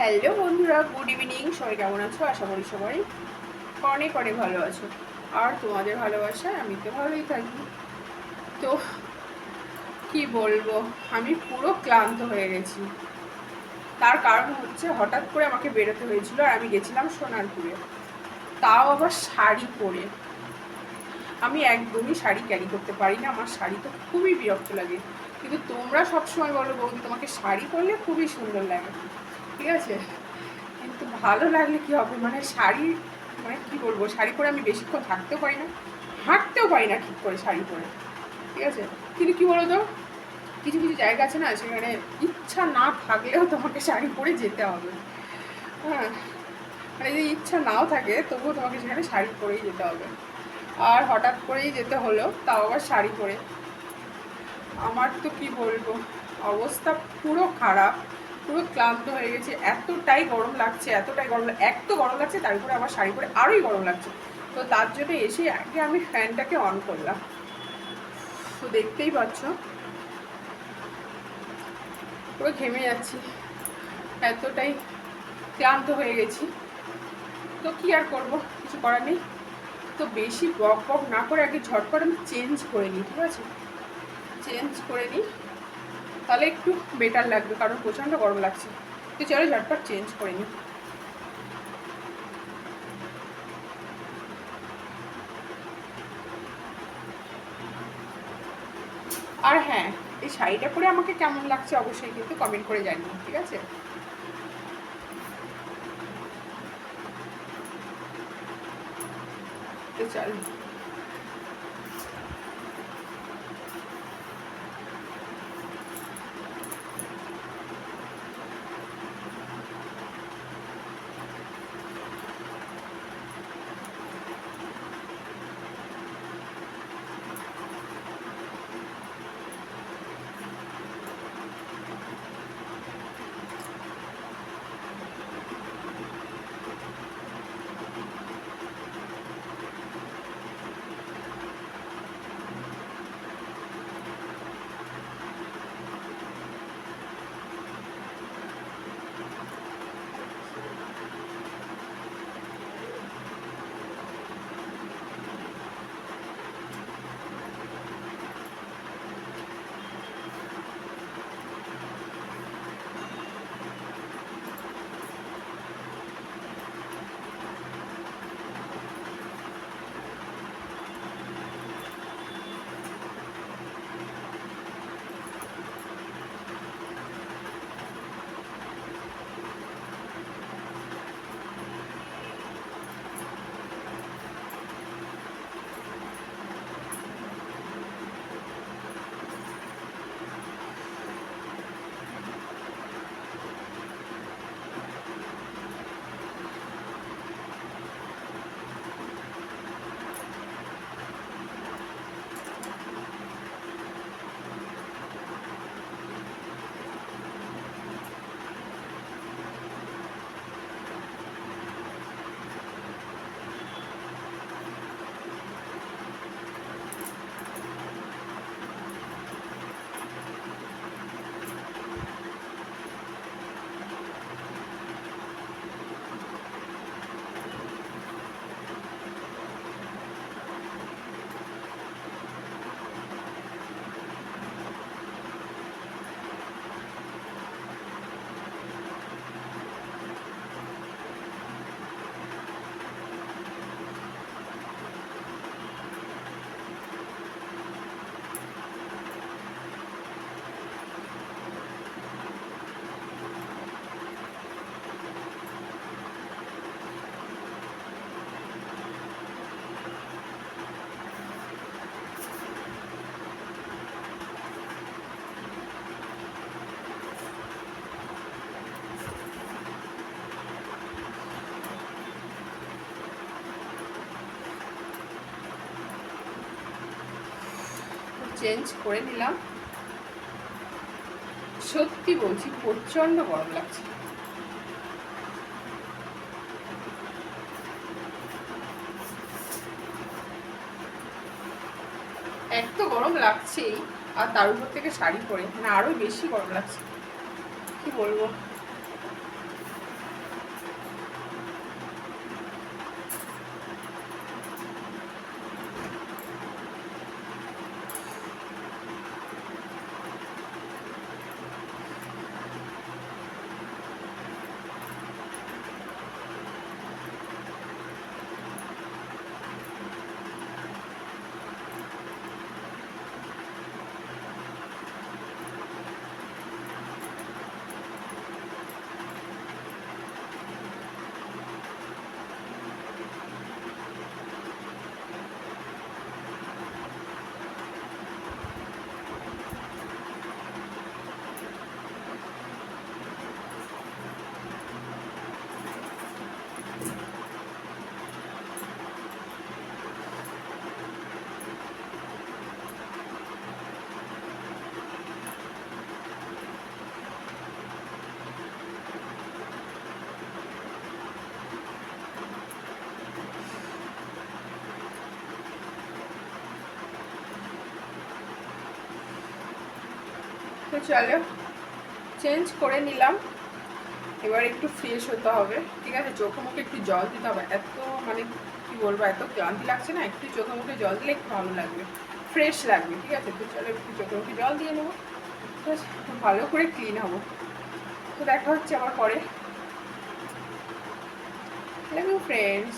Hello বন্ধুরা, good evening. সবাই কেমন আছো? আশা করি সবাই অনেক অনেক ভালো আছো। আর তোমাদের ভালোবাসা আমি তো ভালোই থাকি। তো কি বলব, আমি পুরো ক্লান্ত হয়ে গেছি। তার কারণ হচ্ছে হঠাৎ করে আমাকে বেরোতে হয়েছিল আর আমি গেছিলাম সোনারপুরে। তাও আবার শাড়ি পরে। আমি একদমই শাড়ি ক্যারি করতে পারি না, আমার শাড়ি তো খুবই বিরক্ত লাগে। কিন্তু তোমরা সবসময় বলো বৌদি, তোমাকে শাড়ি পরলে খুবই সুন্দর লাগে। ঠিক আছে? কিন্তু ভালো লাগলে কি হবে? মানে শাড়ি মানে কি বলব? শাড়ি পরে আমি বেশিক্ষণ থাকতেও পারি না, হাঁটতেও পারি না ঠিক করে শাড়ি পরে। ঠিক আছে? কিন্তু কি বলো তো কিছু কিছু জায়গা আছে না, সেখানে ইচ্ছা না থাকলেও তোমাকে শাড়ি পরে যেতে হবে। হ্যাঁ মানে যদি ইচ্ছা নাও থাকে, তবুও তোমাকে সেখানে শাড়ি পরেই যেতে হবে। আর হঠাৎ করেই যেতে হলো, তাও আবার শাড়ি পরে। আমার তো কি বলব? অবস্থা পুরো খারাপ। পুরো ক্লান্ত হয়ে গেছে। এতটাই গরম লাগছে, এতটাই গরম এক তো গরম লাগছে তার উপরে আবার শাড়ি পরে আরোই গরম লাগছে। তো তার জন্য এসে আগে আমি ফ্যানটাকে অন করলাম। তো দেখতেই পাচ্ছ। পুরো ঘেমে যাচ্ছি। এতটাই ক্লান্ত হয়ে গেছি। তো কি আর করব? কিছু করার নেই। তো বেশি বক বক না করে আগে ঝটপট আমি চেঞ্জ করে নিই, ঠিক আছে? চেঞ্জ করে নিই। তাহলে একটু বেটার লাগবে, কারণ প্রচণ্ড গরম লাগছে। তো চলো ঝটপট চেঞ্জ করে নিই। আর হ্যাঁ এই শাড়িটা পরে আমাকে কেমন লাগছে অবশ্যই কিন্তু কমেন্ট করে জানিও, ঠিক আছে? তো চল। চেঞ্জ করে নিলাম। সত্যি বলছি, প্রচণ্ড গরম লাগছে। এক গরম লাগছেই, আর তার উপর থেকে শাড়ি পরে মানে আরও বেশি গরম লাগছে। কি বলব? তো চলো চেঞ্জ করে নিলাম। এবার একটু ফ্রেশ হতে হবে, ঠিক আছে? চোখে মুখে একটু জল দিতে হবে। এত মানে কি বলব, এত ক্লান্তি লাগছে না? একটু চোখে মুখে জল দিলে একটু ভালো লাগবে ফ্রেশ লাগবে, ঠিক আছে? তো চলো একটু চোখে মুখে জল দিয়ে নেব। ঠিক ভালো করে ক্লিন হব। তো দেখা হচ্ছে আবার পরে। ফ্রেন্ডস